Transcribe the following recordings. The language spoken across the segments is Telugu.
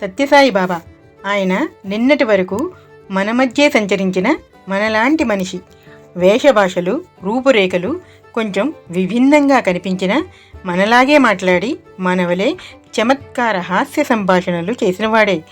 సత్యసాయి బాబా. ఆయన నిన్నటి వరకు మన మధ్యే సంచరించిన మనలాంటి మనిషి. వేషభాషలు రూపురేఖలు కొంచెం విభిన్నంగా కనిపించిన మనలాగే మాట్లాడి మనవలే చమత్కార హాస్య సంభాషణలు చేసినవాడే.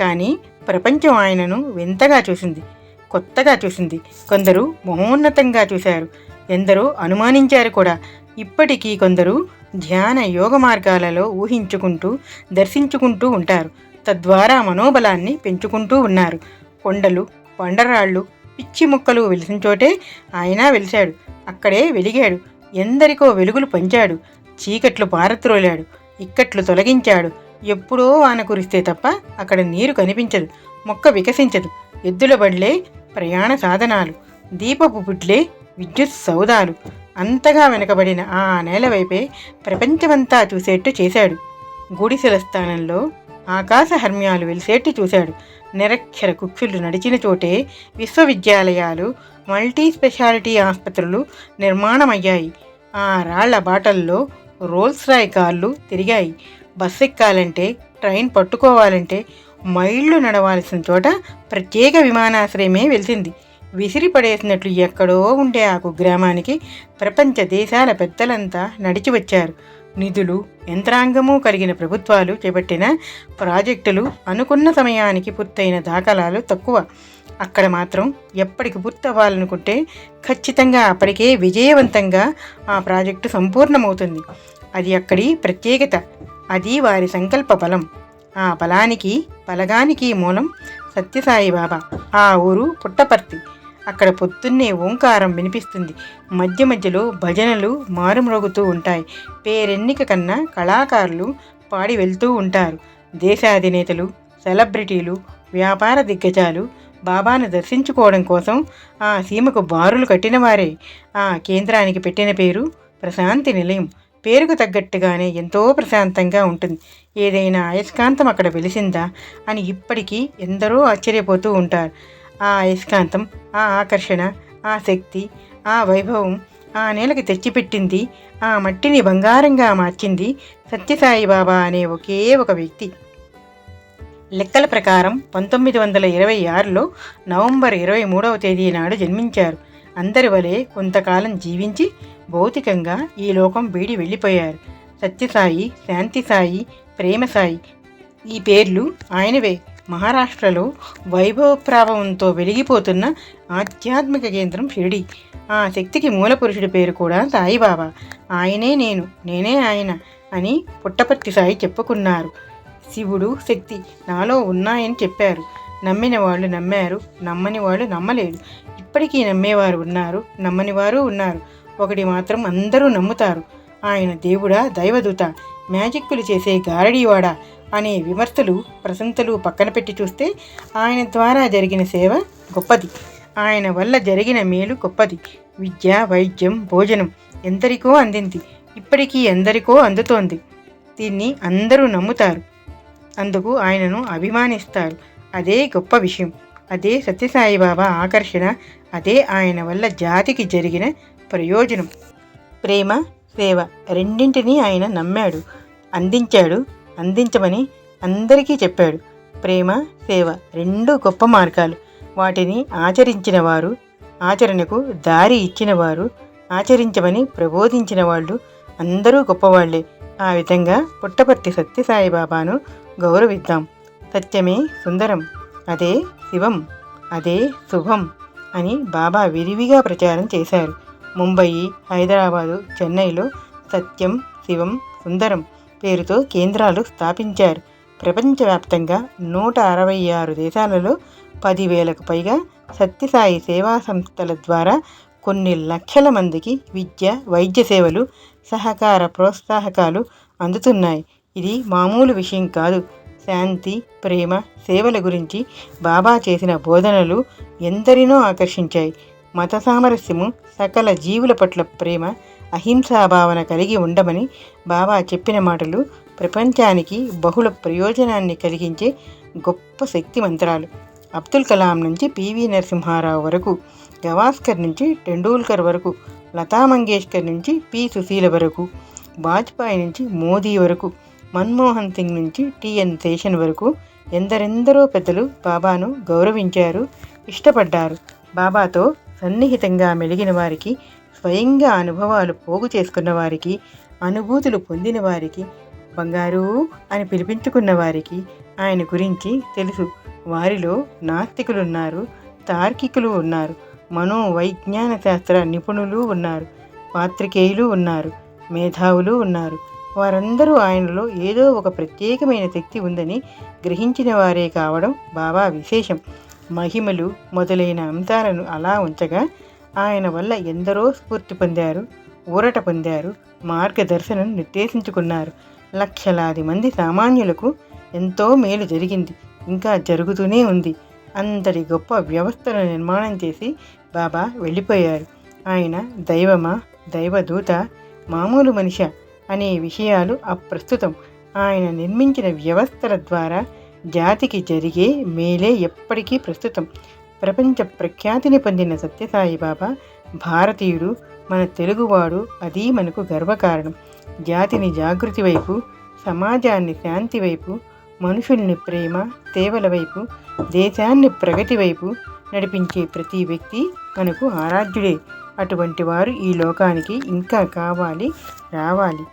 కానీ ప్రపంచం ఆయనను వింతగా చూసింది కొత్తగా చూసింది. కొందరు మహోన్నతంగా చూశారు ఎందరో అనుమానించారు కూడా. ఇప్పటికీ కొందరు ధ్యాన యోగ మార్గాలలో ఊహించుకుంటూ దర్శించుకుంటూ ఉంటారు. తద్వారా మనోబలాన్ని పెంచుకుంటూ ఉన్నారు. కొండలు కొండరాళ్ళు పిచ్చి ముక్కలు వెలిసిన చోటే ఆయన వెలిశాడు. అక్కడే వెలిగాడు. ఎందరికో వెలుగులు పంచాడు. చీకట్లు పారత్రోలాడు. ఇక్కట్లు తొలగించాడు. ఎప్పుడో వాన కురిస్తే తప్ప అక్కడ నీరు కనిపించదు. మొక్క వికసించదు. ఎద్దుల బండ్లే ప్రయాణ సాధనాలు. దీపపు పుట్లే విద్యుత్ సౌదాలు అంతగా వెనకబడిన ఆ నేల వైపే ప్రపంచమంతా చూసేట్టు చేశాడు. గుడిసెల స్థానంలో ఆకాశ హర్మ్యాలు వెలిసేట్టు చూశాడు. నిరక్షర కుక్షులు నడిచిన చోటే విశ్వవిద్యాలయాలు మల్టీ స్పెషాలిటీ ఆసుపత్రులు నిర్మాణమయ్యాయి. ఆ రాళ్ళ బాటల్లో రోల్స్ రాయ్ కార్లు తిరిగాయి. బస్ ఎక్కాలంటే ట్రైన్ పట్టుకోవాలంటే మైళ్ళు నడవాల్సిన చోట ప్రత్యేక విమానాశ్రయమే వెలిసింది. విసిరి పడేసినట్లు ఎక్కడో ఉండే ఆ కుగ్రామానికి ప్రపంచ దేశాల పెద్దలంతా నడిచి వచ్చారు నిధులు యంత్రాంగము కలిగిన ప్రభుత్వాలు చేపట్టిన ప్రాజెక్టులు అనుకున్న సమయానికి పూర్తయిన దాఖలాలు తక్కువ. అక్కడ మాత్రం ఎప్పటికి పూర్తవ్వాలనుకుంటే ఖచ్చితంగా అప్పటికే విజయవంతంగా ఆ ప్రాజెక్టు సంపూర్ణమవుతుంది. అది అక్కడి ప్రత్యేకత. అది వారి సంకల్ప బలం. ఆ బలానికి బలగానికి మూలం సత్యసాయి బాబా. ఆ ఊరు పుట్టపర్తి. అక్కడ పొద్దున్నే ఓంకారం వినిపిస్తుంది. మధ్య మధ్యలో భజనలు మారుమ్రోగుతూ ఉంటాయి. పేరెన్నిక కన్నా కళాకారులు పాడి వెళ్తూ ఉంటారు. దేశాధినేతలు సెలబ్రిటీలు వ్యాపార దిగ్గజాలు బాబాను దర్శించుకోవడం కోసం ఆ సీమకు బారులు కట్టినవారే. ఆ కేంద్రానికి పెట్టిన పేరు ప్రశాంతి నిలయం. పేరుకు తగ్గట్టుగానే ఎంతో ప్రశాంతంగా ఉంటుంది. ఏదైనా అయస్కాంతం అక్కడ వెలిసిందా అని ఇప్పటికీ ఎందరో ఆశ్చర్యపోతూ ఉంటారు. ఆ అయస్కాంతం ఆ ఆకర్షణ ఆ శక్తి ఆ వైభవం ఆ నేలకి తెచ్చిపెట్టింది ఆ మట్టిని బంగారంగా మార్చింది సత్యసాయి బాబా అనే ఒకే ఒక వ్యక్తి. లెక్కల ప్రకారం పంతొమ్మిది వందల ఇరవై ఆరులో నవంబర్ ఇరవై మూడవ తేదీ నాడు జన్మించారు. అందరి వలె కొంతకాలం జీవించి భౌతికంగా ఈ లోకం వీడి వెళ్ళిపోయారు. సత్యసాయి శాంతిసాయి ప్రేమసాయి ఈ పేర్లు ఆయనవే. మహారాష్ట్రలో వైభవప్రాభవంతో వెలిగిపోతున్న ఆధ్యాత్మిక కేంద్రం షిరిడి. ఆ శక్తికి మూలపురుషుడి పేరు కూడా సాయిబాబా. ఆయనే నేను నేనే ఆయన అని పుట్టపర్తి సాయి చెప్పుకున్నారు. శివుడు శక్తి నాలో ఉన్నాయని చెప్పారు. నమ్మిన వాళ్ళు నమ్మారు నమ్మని వాళ్ళు నమ్మలేదు ఇప్పటికీ నమ్మేవారు ఉన్నారు నమ్మని వారు ఉన్నారు. ఒకటి మాత్రం అందరూ నమ్ముతారు. ఆయన దేవుడా దైవదూత. మ్యాజిక్కులు చేసే గారడీవాడా అనే విమర్శలు ప్రశంసలు పక్కన పెట్టి చూస్తే ఆయన ద్వారా జరిగిన సేవ గొప్పది. ఆయన వల్ల జరిగిన మేలు గొప్పది. విద్య వైద్యం భోజనం ఎందరికో అందింది. ఇప్పటికీ ఎందరికో అందుతోంది. దీన్ని అందరూ నమ్ముతారు. అందుకు ఆయనను అభిమానిస్తారు. అదే గొప్ప విషయం. అదే సత్యసాయిబాబా ఆకర్షణ. అదే ఆయన వల్ల జాతికి జరిగిన ప్రయోజనం. ప్రేమ సేవ రెండింటినీ ఆయన నమ్మాడు అందించాడు. అందించమని అందరికీ చెప్పాడు. ప్రేమ సేవ రెండు గొప్ప మార్గాలు. వాటిని ఆచరించిన వారు ఆచరణకు దారి ఇచ్చిన వారు ఆచరించమని ప్రబోధించిన వాళ్ళు అందరూ గొప్పవాళ్ళే. ఆ విధంగా పుట్టపర్తి సత్యసాయిబాబాను గౌరవిద్దాం. సత్యమే సుందరం అదే శివం అదే శుభం అని బాబా విరివిగా ప్రచారం చేశారు. ముంబయి హైదరాబాదు చెన్నైలో సత్యం శివం సుందరం పేరుతో కేంద్రాలు స్థాపించారు. ప్రపంచవ్యాప్తంగా నూట అరవై ఆరు దేశాలలో పదివేలకు పైగా సత్యసాయి సేవా సంస్థల ద్వారా కొన్ని లక్షల మందికి విద్య వైద్య సేవలు సహకార ప్రోత్సాహకాలు అందుతున్నాయి. ఇది మామూలు విషయం కాదు. శాంతి ప్రేమ సేవల గురించి బాబా చేసిన బోధనలు ఎందరినో ఆకర్షించాయి. మత సామరస్యము సకల జీవుల పట్ల ప్రేమ అహింసా భావన కలిగి ఉండమని బాబా చెప్పిన మాటలు ప్రపంచానికి బహుళ ప్రయోజనాన్ని కలిగించే గొప్ప శక్తి మంత్రాలు. అబ్దుల్ కలాం నుంచి పివి నరసింహారావు వరకు గవాస్కర్ నుంచి టెండూల్కర్ వరకు లతా మంగేష్కర్ నుంచి పి. సుశీల వరకు వాజ్పేయి నుంచి మోదీ వరకు మన్మోహన్ సింగ్ నుంచి టిఎన్ శేషన్ వరకు ఎందరెందరో పెద్దలు బాబాను గౌరవించారు ఇష్టపడ్డారు. బాబాతో సన్నిహితంగా మెలిగిన వారికి స్వయంగా అనుభవాలు పోగు చేసుకున్న వారికి అనుభూతులు పొందిన వారికి బంగారు అని పిలిపించుకున్న వారికి ఆయన గురించి తెలుసు. వారిలో నాస్తికులు ఉన్నారు తార్కికులు ఉన్నారు మనోవైజ్ఞాన శాస్త్ర నిపుణులు ఉన్నారు పాత్రికేయులు ఉన్నారు మేధావులు ఉన్నారు. వారందరూ ఆయనలో ఏదో ఒక ప్రత్యేకమైన శక్తి ఉందని గ్రహించిన వారే కావడం బాబా విశేషం. మహిమలు మొదలైన అంశాలను అలా ఉంచగా ఆయన వల్ల ఎందరో స్ఫూర్తి పొందారు ఊరట పొందారు మార్గదర్శనం నిర్దేశించుకున్నారు. లక్షలాది మంది సామాన్యులకు ఎంతో మేలు జరిగింది. ఇంకా జరుగుతూనే ఉంది. అంతటి గొప్ప వ్యవస్థను నిర్మాణం చేసి బాబా వెళ్ళిపోయారు. ఆయన దైవమా దైవదూత మామూలు మనిషి అనే విషయాలు అప్రస్తుతం. ఆయన నిర్మించిన వ్యవస్థల ద్వారా జాతికి జరిగే మేలే ఎప్పటికీ ప్రస్తుతం. ప్రపంచ ప్రఖ్యాతిని పొందిన సత్యసాయి బాబా భారతీయుడు మన తెలుగువాడు అది మనకు గర్వకారణం. జాతిని జాగృతి వైపు సమాజాన్ని శాంతి వైపు మనుషుల్ని ప్రేమ సేవల వైపు దేశాన్ని ప్రగతి వైపు నడిపించే ప్రతి వ్యక్తి మనకు ఆరాధ్యుడే. అటువంటి వారు ఈ లోకానికి ఇంకా కావాలి రావాలి.